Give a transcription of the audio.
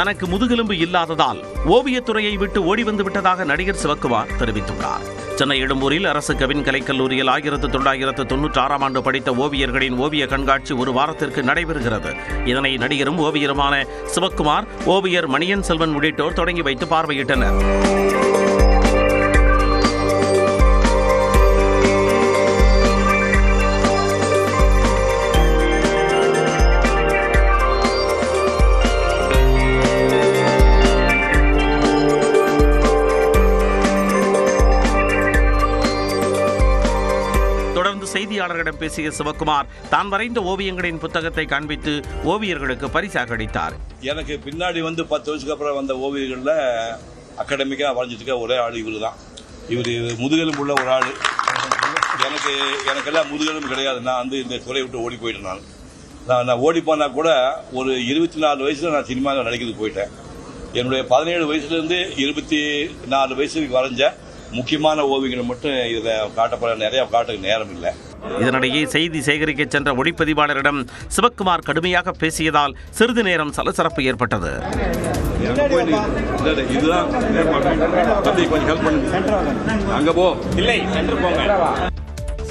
தனக்கு முதுகெலும்பு இல்லாததால் ஓவியத்துறையை விட்டு ஓடி வந்து விட்டதாக நடிகர் சிவக்குமார் தெரிவித்துள்ளார். சென்னை எழும்பூரில் அரசு கவின் கலைக்கல்லூரியில் ஆயிரத்து தொள்ளாயிரத்து தொன்னூற்றி ஆறாம் ஆண்டு படித்த ஓவியர்களின் ஓவிய கண்காட்சி ஒரு வாரத்திற்கு நடைபெறுகிறது. இதனை நடிகரும் ஓவியருமான சிவக்குமார் ஓவியர் மணியன் செல்வன் உள்ளிட்டோர் தொடங்கி வைத்து பார்வையிட்டனர். தொடர்ந்து செய்தியாளர்களிடம் பேசிய சிவக்குமார் தான் வரைந்த ஓவியங்களின் புத்தகத்தை காண்பித்து ஓவியர்களுக்கு பரிசாக அளித்தார் எனக்கு பின்னாடி வந்து பத்து வருஷத்துக்கு அப்புறம் வந்த ஓவியர்களில் அகாடமிக்காக வரைஞ்சிட்டு இருக்க ஒரே ஆள் இவர் தான் இவர் முதுகெலும்பு உள்ள ஒரு ஆள். எனக்கு எனக்கெல்லாம் முதுகெலும்பு கிடையாது. நான் வந்து இந்த துறையை விட்டு ஓடி போயிட்டேன் நான். நான் நான் ஓடி போனால் கூட ஒரு இருபத்தி நாலு வயசில் நான் சினிமாவில் நடிக்கிறதுக்கு போயிட்டேன். என்னுடைய பதினேழு வயசுலேருந்து இருபத்தி நாலு வயசுக்கு வரைஞ்சேன் முக்கியமான ஓவியங்களை மட்டும் இதில் காட்டப்பட நிறையா காட்ட நேரம் இல்லை. இதனிடையே செய்தி சேகரிக்க சென்ற ஒளிப்பதிவாளரிடம் சிவக்குமார் கடுமையாக பேசியதால் சிறிது நேரம் சலசலப்பு ஏற்பட்டது. இதுதான் தம்பி கொஞ்சம் ஹெல்ப் பண்ணுங்க அங்க போ. இல்லை சென்று போங்க.